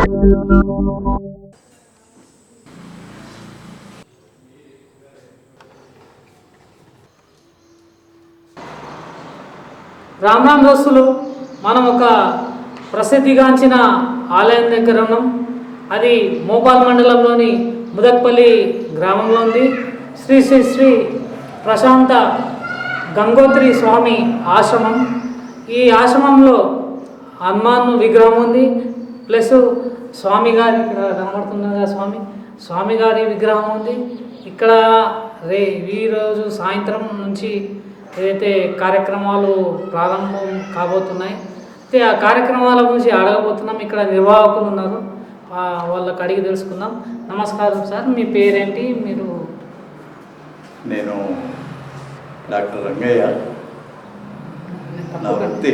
రామ్ రామ్ దోస్తులు మనం ఒక ప్రసిద్ధిగాంచిన ఆలయం దగ్గర ఉన్నాం. అది మోపాల్ మండలంలోని ముదక్పల్లి గ్రామంలో ఉంది. శ్రీ శ్రీ శ్రీ ప్రశాంత గంగోత్రి స్వామి ఆశ్రమం. ఈ ఆశ్రమంలో హనుమాన్ విగ్రహం ఉంది. ప్లస్ స్వామి గారి ఇక్కడ కనబడుతున్నదా స్వామి? స్వామి గారి విగ్రహం ఉంది. ఇక్కడ రే ఈరోజు సాయంత్రం నుంచి ఏదైతే కార్యక్రమాలు ప్రారంభం కాబోతున్నాయి అయితే ఆ కార్యక్రమాల గురించి అడగబోతున్నాం. ఇక్కడ నిర్వాహకులు ఉన్నారు. వాళ్ళకి అడిగి తెలుసుకుందాం. నమస్కారం సార్ మీ పేరేంటి? మీరు నేను డాక్టర్ రంగయ్య. నా వృత్తి.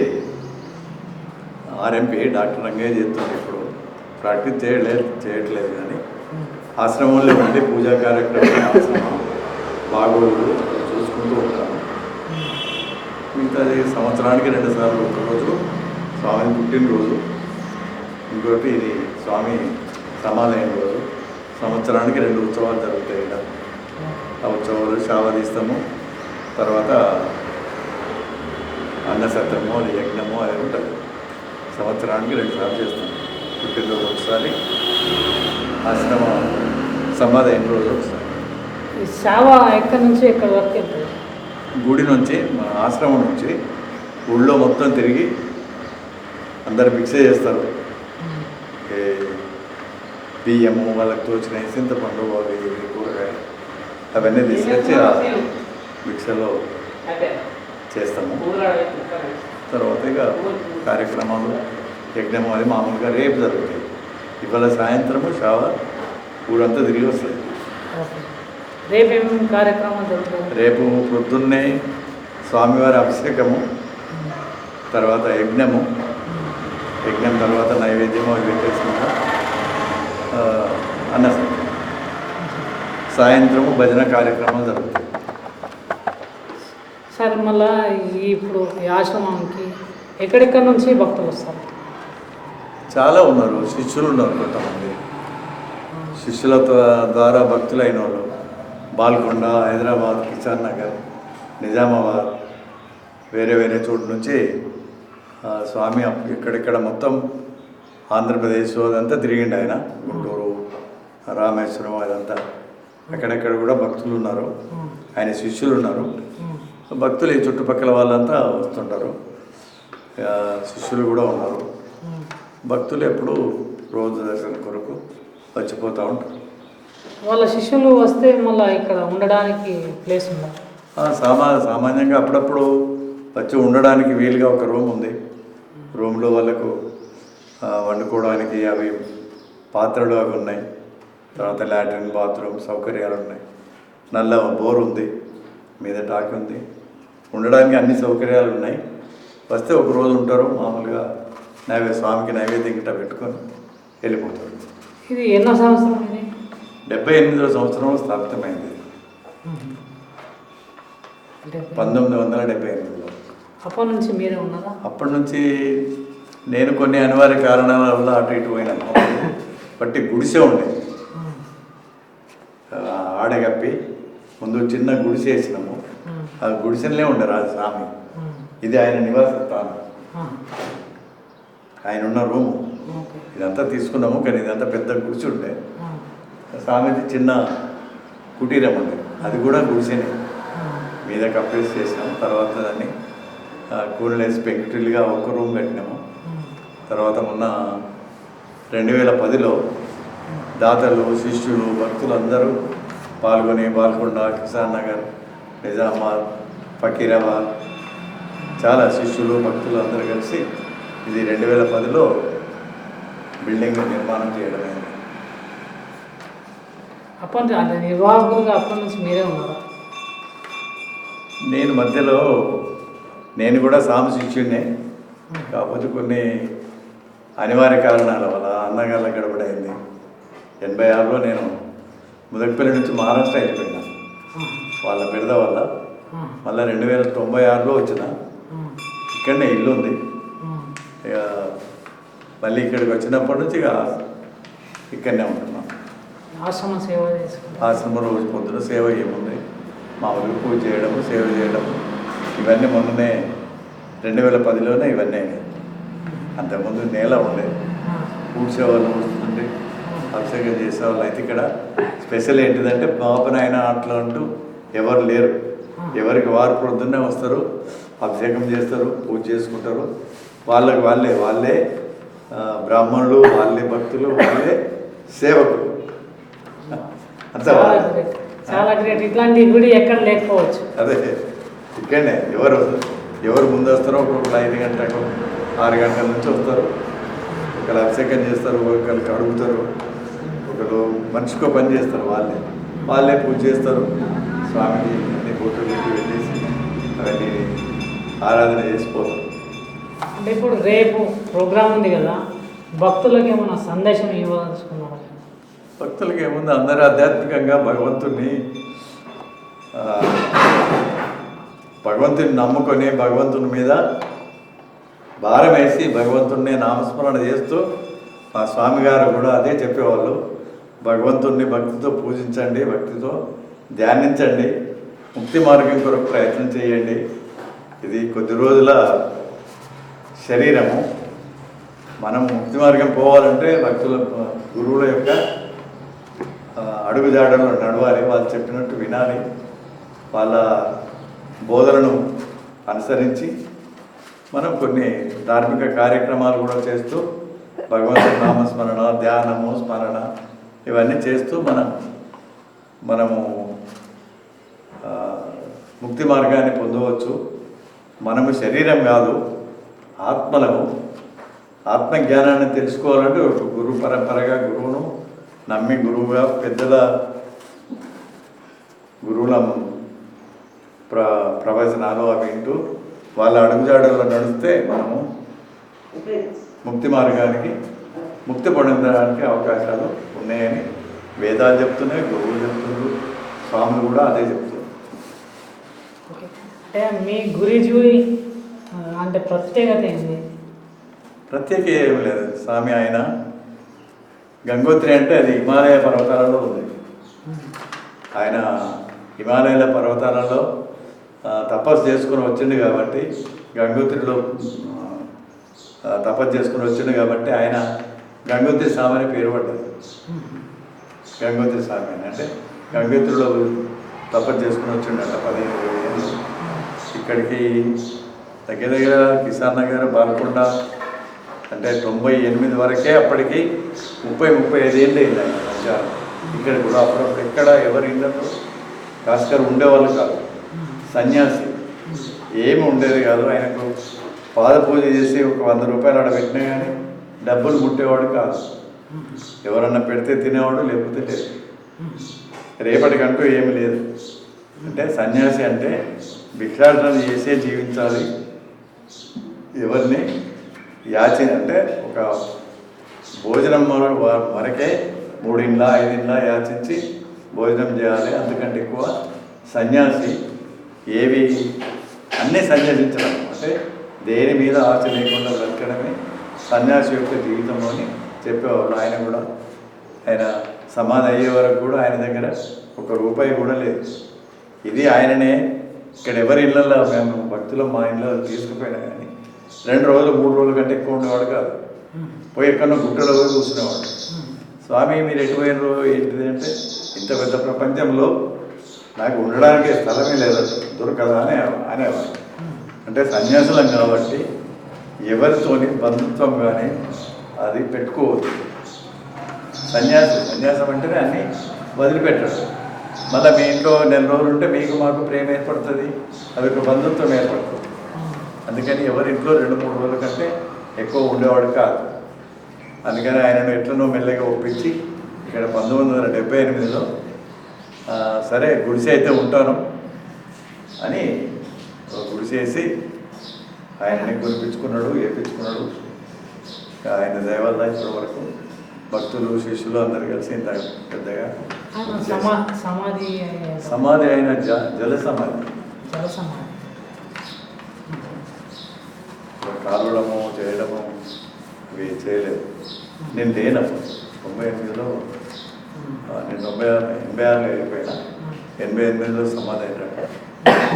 ఆర్ఎంపీ డాక్టర్ రంగయ్య చేస్తుంది ఇప్పుడు. ప్రాక్టీస్ చేయలేదు చేయట్లేదు కానీ. ఆశ్రమంలో ఉండి పూజా కార్యక్రమం ఆశ్రమం బాగోగులు చూసుకుంటూ ఉంటాను మిగతాది సంవత్సరానికి రెండు సార్లు ఒకరోజు స్వామి పుట్టినరోజు ఇంకోటి ఇది స్వామి సమాధైన రోజు. సంవత్సరానికి రెండు ఉత్సవాలు జరుగుతాయి ఇక్కడ. ఆ ఉత్సవాలు శావదీస్తాము తర్వాత అన్నసత్రమో యజ్ఞమో అది ఉంటుంది సంవత్సరానికి రెండు సార్లు చేస్తాం పుట్టినరోజు ఒకసారి ఆశ్రమ సమాధి రోజు ఒకసారి. సేవ ఎక్కడి నుంచి ఎక్కడి వరకు గుడి నుంచి మన ఆశ్రమం నుంచి ఊళ్ళో మొత్తం తిరిగి అందరు భిక్ష చేస్తారు. బియ్యము వాళ్ళకి తోచిన చింతపండు అవి ఇవి కూరగాయ అవన్నీ తీసుకొచ్చి భిక్షలో చేస్తాము. తర్వాత ఇక కార్యక్రమాలు యజ్ఞము అది మామూలుగా రేపు జరుగుతాయి. ఇవాళ సాయంత్రము షావ ఊరంతా తిరిగి వస్తుంది రేపు పొద్దున్నే స్వామివారి అభిషేకము తర్వాత యజ్ఞము. యజ్ఞం తర్వాత నైవేద్యము అవి పెట్టేసుకుంటా. అన్నసంతరం సాయంత్రము భజన కార్యక్రమాలు జరుగుతాయి. సార్ మళ్ళా ఈ ఇప్పుడు ఈ ఆశ్రమానికి ఎక్కడెక్కడి నుంచి భక్తులు వస్తారు? చాలా ఉన్నారు శిష్యులు ఉన్నారు కొంతమంది. శిష్యుల ద్వా- ద్వారా భక్తులైన వాళ్ళు. బాల్కొండ హైదరాబాద్ కిసాన్ నగర్ నిజామాబాద్ వేరే వేరే చోటు నుంచి స్వామి ఇక్కడిక్కడ మొత్తం ఆంధ్రప్రదేశ్ అదంతా తిరిగిండు ఆయన. గుంటూరు రామేశ్వరం అదంతా. అక్కడెక్కడ కూడా భక్తులు ఉన్నారు. ఆయన శిష్యులు ఉన్నారు. భక్తులు ఈ చుట్టుపక్కల వాళ్ళంతా వస్తుంటారు. శిష్యులు కూడా ఉన్నారు. భక్తులు ఎప్పుడు రోజు దర్శనం కొరకు వచ్చిపోతూ ఉంటారు. వాళ్ళ శిష్యులు వస్తే మళ్ళీ ఇక్కడ ఉండడానికి ప్లేస్ ఉందా? సామా సామాన్యంగా అప్పుడప్పుడు వచ్చి ఉండడానికి వీలుగా ఒక రూమ్ ఉంది. రూమ్లో వాళ్ళకు వండుకోవడానికి అవి పాత్రలు అవి ఉన్నాయి. తర్వాత లాట్రిన్ బాత్రూమ్ సౌకర్యాలు ఉన్నాయి. నల్ల బోర్ ఉంది. మీద టాక్ ఉంది. ఉండడానికి అన్ని సౌకర్యాలు ఉన్నాయి. వస్తే ఒక రోజు ఉంటారు మామూలుగా నైవే స్వామికి నైవేద్యం గిట్ట పెట్టుకొని వెళ్ళిపోతారు. ఇది ఎన్నో సంవత్సరం డెబ్బై ఎనిమిదో సంవత్సరంలో స్థాపితమైంది. పంతొమ్మిది వందల డెబ్బై ఎనిమిదిలో. అప్పటి నుంచి మీరే ఉన్నారా? అప్పటి నుంచి నేను కొన్ని అనివార్య కారణాల వల్ల అటు ఇటు పోయినాను బట్టి గుడిసె ఉండే. ఆ, ఆడగప్పి ముందు చిన్న గుడిసె వేసినాము ఆ గుడిసెలనే ఉండే రాజు స్వామి. ఇది ఆయన నివాస స్థానం. ఆయన ఉన్న రూము. ఇదంతా తీసుకున్నాము కానీ ఇదంతా పెద్ద గుడిసె ఉండే. స్వామిది చిన్న కుటీరం ఉండే అది కూడా గుడిసెనే. మీద కప్పేసి చేసినాము తర్వాత దాన్ని కూలీలు వేసి పెంకుటిల్లుగా ఒక్క రూమ్ కట్టినాము. తర్వాత మొన్న రెండు వేల పదిలో దాతలు శిష్యులు భక్తులు అందరూ పాల్గొని బాల్కొండ కిసాన్ నగర్ నిజామాబాద్ ఫకీరాబాద్ చాలా శిష్యులు భక్తులు అందరూ కలిసి ఇది రెండు వేల పదిలో బిల్డింగ్ నిర్మాణం చేయడమైంది అప్పటి నుంచి అంటే నిర్వాహకులుగా అప్పటి నుంచి మీరే ఉన్నారా? నేను మధ్యలో నేను కూడా సాము శిష్యుడినే. కాకపోతే కొన్ని అనివార్య కారణాల వల్ల అన్నగారుల గడబడైంది ఎనభై ఆరులో నేను ముదక్పల్లి నుంచి మహారాష్ట్ర వెళ్ళిపోయినా. వాళ్ళ బిడద వల్ల మళ్ళీ రెండు వేల తొంభై ఆరులో వచ్చిన ఇక్కడనే ఇల్లు ఉంది ఇక మళ్ళీ ఇక్కడికి వచ్చినప్పటి నుంచి ఇక ఇక్కడనే ఉంటున్నాం. ఆశ్రమ సేవ చేసుకుంటారు? ఆశ్రమం రోజు పొద్దున సేవ ఏముంది మామూలుగా పూజ చేయడం సేవ చేయడం ఇవన్నీ మొన్ననే రెండు వేల పదిలోనే ఇవన్నీ అంతకుముందు నేల ఉండే. పూడ్చే వాళ్ళు వస్తుంటే అభిషేకం చేసే వాళ్ళు అయితే ఇక్కడ. స్పెషల్ ఏంటిదంటే బాబునాయన అట్లా అంటూ ఎవరు లేరు. ఎవరికి వారు పొద్దున్నే వస్తారు అభిషేకం చేస్తారు పూజ చేసుకుంటారు. వాళ్ళకి వాళ్ళే వాళ్ళే బ్రాహ్మణులు వాళ్ళే భక్తులు వాళ్ళే సేవకులు. అంతా చాలా. గ్రేట్ ఇట్లాంటి గుడి ఎక్కడ లేకపోవచ్చు. అదే. ఇక్కడనే ఎవరు ఎవరు ముందు వస్తారో ఒక్కొక్కరు ఐదు గంటలకు ఆరు గంటల నుంచి వస్తారు. ఒకరు అభిషేకం చేస్తారు ఒకరు కడుగుతారు. ఒకరు మనిషికో పని చేస్తారు వాళ్ళే. వాళ్ళే పూజ చేస్తారు. స్వామికి అన్ని ఫోటోలు పెట్టి వెళ్ళేసి అవన్నీ ఆరాధన చేసిపోతారు అంటే ఇప్పుడు రేపు ప్రోగ్రామ్ ఉంది కదా భక్తులకు ఏమైనా సందేశం ఇవ్వదలుచుకున్నారా? భక్తులకి ఏముంది? అందరూ ఆధ్యాత్మికంగా భగవంతుణ్ణి ఆ, భగవంతుని నమ్ముకొని భగవంతుని మీద భారం వేసి భగవంతుణ్ణి నామస్మరణ చేస్తూ మా స్వామి గారు కూడా అదే చెప్పేవాళ్ళు. భగవంతుణ్ణి భక్తితో పూజించండి భక్తితో ధ్యానించండి. ముక్తి మార్గం కొరకు ప్రయత్నం చేయండి. ఇది కొద్ది రోజుల శరీరము. మనం ముక్తి మార్గం పోవాలంటే భక్తుల గురువుల యొక్క ఆ, నడవాలి. వాళ్ళు చెప్పినట్టు వినాలి. వాళ్ళ బోధనను అనుసరించి మనం కొన్ని ధార్మిక కార్యక్రమాలు కూడా చేస్తూ భగవంతుడి నామస్మరణ ధ్యానము స్మరణ ఇవన్నీ చేస్తూ మనం మనము ముక్తి మార్గాన్ని పొందవచ్చు. మనము శరీరం కాదు ఆత్మలము. ఆత్మజ్ఞానాన్ని తెలుసుకోవాలంటే ఒక గురు పరంపరగా గురువును నమ్మి గురువుగా పెద్దల గురువుల ప్ర ప్రవచనాలు అవి వింటూ వాళ్ళ అడుగుజాడల్లో నడిస్తే మనము ముక్తి మార్గానికి ముక్తి పొందడానికి అవకాశాలు ఉన్నాయని వేదాలు చెప్తున్నాయి గురువులు చెప్తున్నారు స్వాములు కూడా అదే చెప్తున్నారు. అంటే మీ గురిజీ అంటే ప్రత్యేకత ఏంటి ప్రత్యేక ఏం లేదు స్వామి ఆయన. గంగోత్రి అంటే అది హిమాలయ పర్వతాలలో ఉంది. ఆయన హిమాలయాల పర్వతాలలో తపస్సు చేసుకుని వచ్చిండు కాబట్టి గంగోత్రిలో తపస్సు చేసుకుని వచ్చిండు కాబట్టి ఆయన గంగోత్రి స్వామి అని పేరు పడ్డది. గంగోత్రి స్వామి అని అంటే గంగోత్రిలో తపస్సు చేసుకుని వచ్చిండట పదిహేను ఇక్కడికి దగ్గర దగ్గర కిసాన్ నగర్ బాలకొండ అంటే తొంభై ఎనిమిది వరకే అప్పటికి ముప్పై ముప్పై ఐదు ఏళ్ళు అయింది ఇక్కడ కూడా అప్పుడప్పుడు ఎక్కడ ఎవరి ఇళ్ళలో కాస్కర్ ఉండేవాళ్ళు కాదు. సన్యాసి. ఏమి ఉండేది కాదు. ఆయనకు పాద పూజ చేసి ఒక వంద రూపాయలు ఆడ పెట్టినా కానీ డబ్బులు ముట్టేవాడు కాదు. ఎవరన్నా పెడితే తినేవాడు లేకపోతే లేదు. రేపటికంటూ ఏమి లేదు. అంటే సన్యాసి అంటే భిక్షాటన చేసే జీవించాలి. ఎవరిని? యాచి అంటే ఒక భోజనం వరకే మూడిండ్ల ఐదిండ్ల యాచించి భోజనం చేయాలి. అందుకంటే ఎక్కువ సన్యాసి ఏవి అన్నీ సన్యాసించడం. అంటే దేని మీద ఆశ లేకుండా బ్రతకడమే సన్యాసి యొక్క జీవితంలోని చెప్పేవాళ్ళు. ఆయన కూడా ఆయన సమాధి అయ్యే వరకు కూడా ఆయన దగ్గర ఒక రూపాయి కూడా లేదు. ఇది ఆయననే ఇక్కడ ఎవరి ఇళ్ళల్లో మేము భక్తులు మా ఇళ్ళలో తీసుకుపోయినా కానీ రెండు రోజులు మూడు రోజుల కంటే ఎక్కువ ఉండేవాడు కాదు. పోయి ఎక్కడో గుట్టలో పోయి కూర్చునేవాడు. స్వామి మీరు ఎటువైన ఏంటిది అంటే ఇంత పెద్ద ప్రపంచంలో నాకు ఉండడానికి స్థలమే లేదు. దొరకదా అని అనేవాడు. అంటే సన్యాసులం కాబట్టి ఎవరితోని బంధుత్వం కానీ అది పెట్టుకోవద్దు. సన్యాసి సన్యాసం అంటేనే అన్నీ వదిలిపెట్టడం మళ్ళీ మీ ఇంట్లో నెల రోజులు ఉంటే మీకు మాకు ప్రేమ ఏర్పడుతుంది అది ఒక బంధుత్వం ఏర్పడుతుంది. అందుకని ఎవరి ఇంట్లో రెండు మూడు రోజుల కంటే ఎక్కువ ఉండేవాడు కాదు. అందుకని ఆయనను ఎట్లనో మెల్లగా ఒప్పించి ఇక్కడ పంతొమ్మిది వందల డెబ్బై ఎనిమిదిలో సరే గుడిసె అయితే ఉంటాను అని ఒక గుడిసె వేసి ఆయనని కొనిపించుకున్నాడు ఏపించుకున్నాడు ఆయన దయ ఇప్పటి వరకు భక్తులు శిష్యులు అందరు కలిసి ఇంత పెద్దగా సమాధి సమాధి అయిన జల సమాధి జల సమాధి కాలవడము చేయడము ఇవి చేయలేదు. నేను లేనప్పుడు తొంభై ఎనిమిదిలో నేను తొంభై ఆరు ఎనభై ఆరులో వెళ్ళిపోయినా. ఎనభై ఎనిమిదిలో సమాధి అయినట్టు.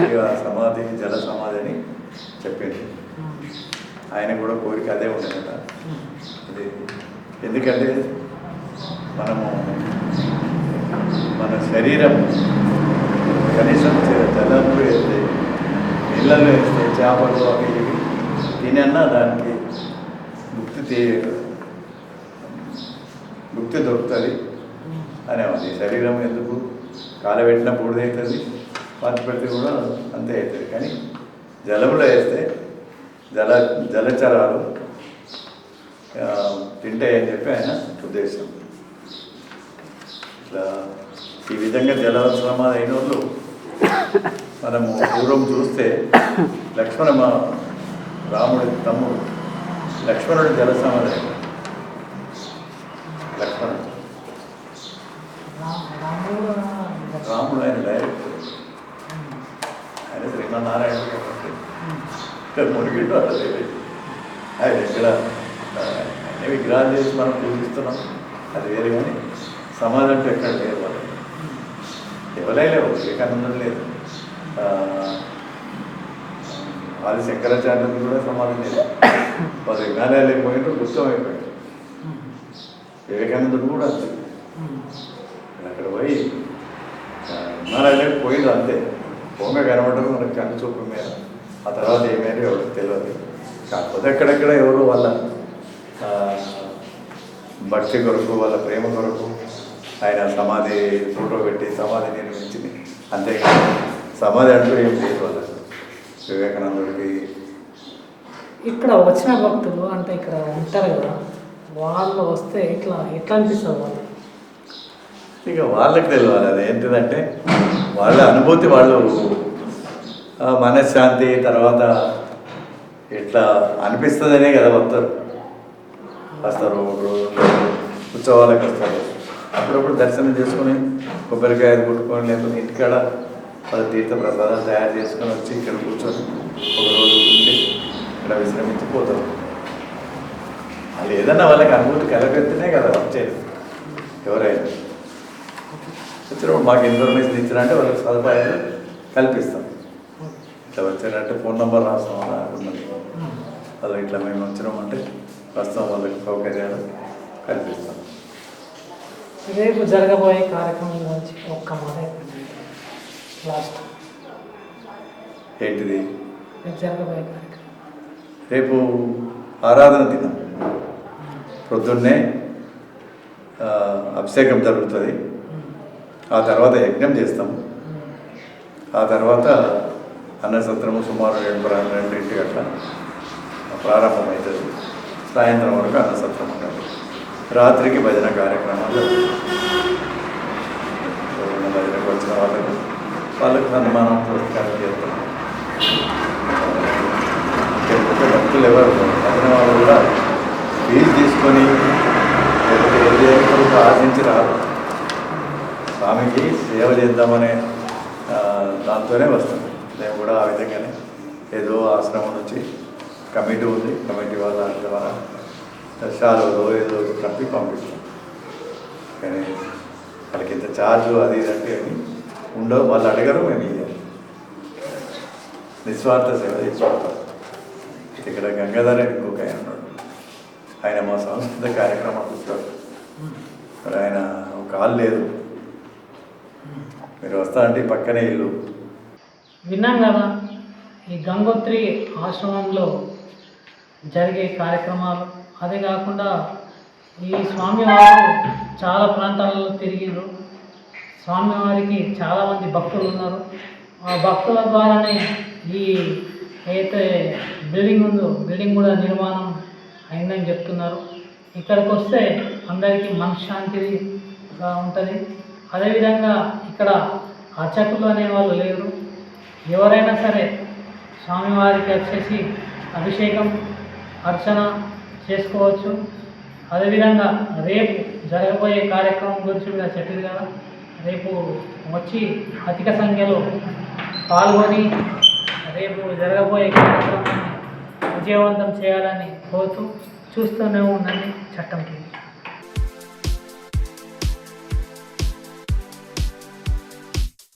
ఇక సమాధి జల సమాధి అని చెప్పింది ఆయన కూడా కోరిక అదే ఉండేదట ఇది ఎందుకంటే మనము మన శరీరం కనీసం చ- వేస్తే నీళ్ళలో వేస్తే చేపలు అవి ఇవి తినన్నా దానికి ముక్తి తీ ముక్తి దొరుకుతుంది. అనేవాడి శరీరం ఎందుకు కాలబెట్టిన బూడిదవుతుంది పాతి పెడితే కూడా అంతే అవుతుంది కానీ జలంలో వేస్తే జల జలచరాలు తింటాయని చెప్పి ఆయన ఉద్దేశం ఇట్లా ఈ విధంగా జలవసరమాది అయిన వాళ్ళు మనము పూర్వం చూస్తే లక్ష్మణ మా రాముడి తమ్ముడు లక్ష్మణుడు జలసమాధి అయ్యాడు. లక్ష్మణుడు రాముడు ఆయన డైరెక్టర్ ఆయన శ్రీమన్నారాయణ కాబట్టి. ఇక్కడ అట్లా ఆయన ఇక్కడ విగ్రహాలు చేసి మనం పూజిస్తున్నాం. అది వేరే కానీ సమాజం ఎక్కడ లేదు వాళ్ళు. ఎవరైనా లేవు వివేకానందం లేదు. వాళ్ళు ఆది శంకరాచార్యులు కూడా సమాధం లేదు. వాళ్ళు విజ్ఞానాలు పోయినట్టు గుప్తం అయిపోయాడు వివేకానందుడు కూడా అంతే. అక్కడ పోయి విమానాలకు పోయింది అంతే. పొంగ కనబడడం మనకు కన్ను చూపు మీద ఆ తర్వాత ఏమైనా ఎవరికి తెలియదు కాకపోతే ఎక్కడెక్కడ ఎవరు వాళ్ళ భక్తి కొరకు వాళ్ళ ప్రేమ కొరకు ఆయన సమాధి ఫోటో పెట్టి సమాధి నిర్మించింది అంతేకాదు సమాధి అంటూ ఏం లేదు వాళ్ళకి వివేకానందుడికి ఇక్కడ వచ్చిన భక్తులు అంటే ఇక్కడ ఉంటారు కదా వాళ్ళు వస్తే ఇట్లా ఎట్లా అనిపిస్తుంది వాళ్ళు ఇక వాళ్ళకి తెలియాలి. అది ఏంటిదంటే వాళ్ళ అనుభూతి వాళ్ళు మనశ్శాంతి తర్వాత ఇట్లా అనిపిస్తుందనే కదా వస్తారు వస్తారు ఉత్సవాలకు వస్తారు. అప్పుడప్పుడు దర్శనం చేసుకొని కొబ్బరికాయ కొట్టుకొని లేకపోతే ఇంటికాడ వాళ్ళ తీర్థ ప్రసాదాలు తయారు చేసుకొని వచ్చి ఇక్కడ కూర్చొని ఒక రోజు ఉండి ఇక్కడ విశ్రమించి పోతారు వాళ్ళు ఏదన్నా వాళ్ళకి అనుభూతి కలగెత్తనే కదా వచ్చేది. ఎవరైనా. వచ్చినప్పుడు మాకు ఇన్ఫర్మేషన్ ఇచ్చినంటే వాళ్ళకి సదుపాయాలు కల్పిస్తాం. ఇట్లా వచ్చారంటే ఫోన్ నెంబర్ రాస్తాం అనుకున్నది అలా ఇట్లా మేము వచ్చినామంటే ప్రస్తుతం వాళ్ళకి సౌకర్యాలు కల్పిస్తాం. రేపు జరగబోయే కార్యక్రమం గురించి ఒక్క మాట. లాస్ట్ ఏంటిది? రేపు జరగబోయే కార్యక్రమం. రేపు ఆరాధన దినం. ప్రొద్దున్నే ఆ, అభిషేకం జరుగుతుంది. ఆ తర్వాత యజ్ఞం చేస్తాం ఆ తర్వాత అన్నసత్రము సుమారు రెండు రెండింటి గట్ల ప్రారంభమవుతుంది సాయంత్రం వరకు ఉంటుంది రాత్రికి భజన కార్యక్రమాలు భజనకు వచ్చిన వాళ్ళకు వాళ్ళకు సన్మానం పురస్కారం చేస్తాం. భక్తులు ఎవరు? భజన వాళ్ళు కూడా ఫీజు తీసుకొని లేకపోతే ఆశించి రాదు స్వామికి సేవ చేద్దామనే దాంతోనే వస్తుంది. మేము కూడా ఆ విధంగానే ఏదో ఆశ్రమం నుంచి కమిటీ ఉంది. కమిటీ వాళ్ళ ద్వారా దశాలలో ఏదో కప్పి పంపిస్తాం. కానీ వాళ్ళకి ఇంత ఛార్జ్ అది ఇది అంటే ఉండవు. వాళ్ళు అడగరు మేము ఇయ్యాలి నిస్వార్థ సేవ చేసుకుంటాం ఇక్కడ గంగాధర్ అని ఇంకొక ఆయన ఉన్నాడు. ఆయన మా సంస్కృత కార్యక్రమాలు చూస్తాడు మరి ఆయన ఒక కాలు లేదు. మీరు వస్తా అంటే పక్కనే ఇల్లు. విన్నాం కదా ఈ గంగోత్రి ఆశ్రమంలో జరిగే కార్యక్రమాలు? అదే కాకుండా ఈ స్వామివారు చాలా ప్రాంతాలలో తిరిగిండ్రు స్వామివారికి చాలామంది భక్తులు ఉన్నారు. ఆ భక్తుల ద్వారానే ఈ అయితే బిల్డింగ్ ఉందో బిల్డింగ్ కూడా నిర్మాణం అయిందని చెప్తున్నారు. ఇక్కడికి వస్తే అందరికీ మనశ్శాంతిగా ఉంటుంది. అదేవిధంగా ఇక్కడ అర్చకులు అనేవాళ్ళు లేరు. ఎవరైనా సరే స్వామివారికి వచ్చేసి అభిషేకం అర్చన చేసుకోవచ్చు. అదేవిధంగా రేపు జరగబోయే కార్యక్రమం గురించి కూడా చెప్పింది కదా. రేపు వచ్చి అధిక సంఖ్యలో పాల్గొని రేపు జరగబోయే కార్యక్రమాన్ని విజయవంతం చేయాలని కోరుతూ చూస్తూనే ఉండండి చట్టం టీవీ.